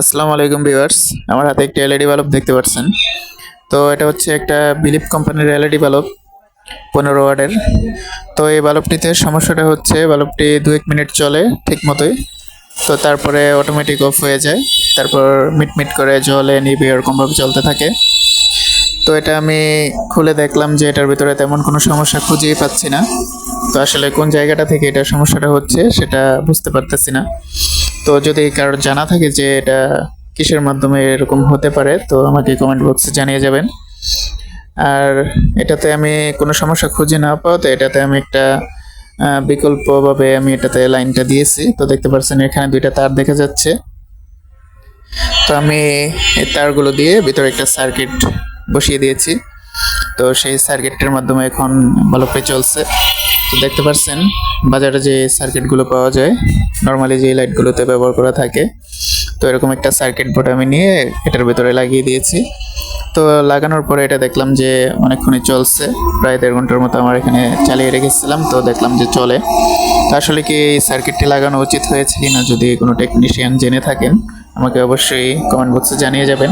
আসসালামু আলাইকুম ভিউয়ার্স। আমার হাতে একটি এলইডি বাল্ব দেখতে পাচ্ছেন। তো এটা হচ্ছে একটা বিলিপ কোম্পানির এলইডি বাল্ব, পনেরো ওয়ার্ডের তো এই বাল্বটিতে সমস্যাটা হচ্ছে, বাল্বটি দু এক মিনিট চলে ঠিক মতোই তো তারপরে অটোমেটিক অফ হয়ে যায়। তারপর মিটমিট করে জলে নিবে এরকমভাবে চলতে থাকে। তো এটা আমি খুলে দেখলাম যে এটার ভিতরে তেমন কোনো সমস্যা খুঁজেই পাচ্ছি না। তো আসলে কোন জায়গাটা থেকে এটা সমস্যাটা হচ্ছে, সেটা বুঝতে পারতেছি না। তো যদি কারোর জানা থাকে যে এটা কিসের মাধ্যমে এরকম হতে পারে, তো আমাকে কমেন্ট বক্সে জানিয়ে যাবেন। আর এটাতে আমি কোনো সমস্যা খুঁজে না পাওয়াতে এটাতে আমি একটা বিকল্পভাবে আমি এটাতে লাইনটা দিয়েছি। তো দেখতে পাচ্ছেন এখানে দুইটা তার দেখা যাচ্ছে। তো আমি এই তারগুলো দিয়ে ভিতরে একটা সার্কিট বসিয়ে দিয়েছি। তো সেই সার্কিটটার মাধ্যমে এখন বাল্বটি চলছে। তো দেখতে পাচ্ছেন বাজারে যে সার্কিটগুলো পাওয়া যায় নর্মালি যে লাইটগুলোতে ব্যবহার করা থাকে, তো এরকম একটা সার্কিট বোর্ড আমি নিয়ে এটার ভিতরে লাগিয়ে দিয়েছি। তো লাগানোর পরে এটা দেখলাম যে অনেকক্ষণই চলছে, প্রায় দেড় ঘণ্টার মতো আমার এখানে চালিয়ে রেখেছিলাম, তো দেখলাম যে চলে। তো আসলে কি এই সার্কিটটি লাগানো উচিত হয়েছে কিনা যদি কোনো টেকনিশিয়ান জেনে থাকেন, আমাকে অবশ্যই কমেন্ট বক্সে জানিয়ে যাবেন।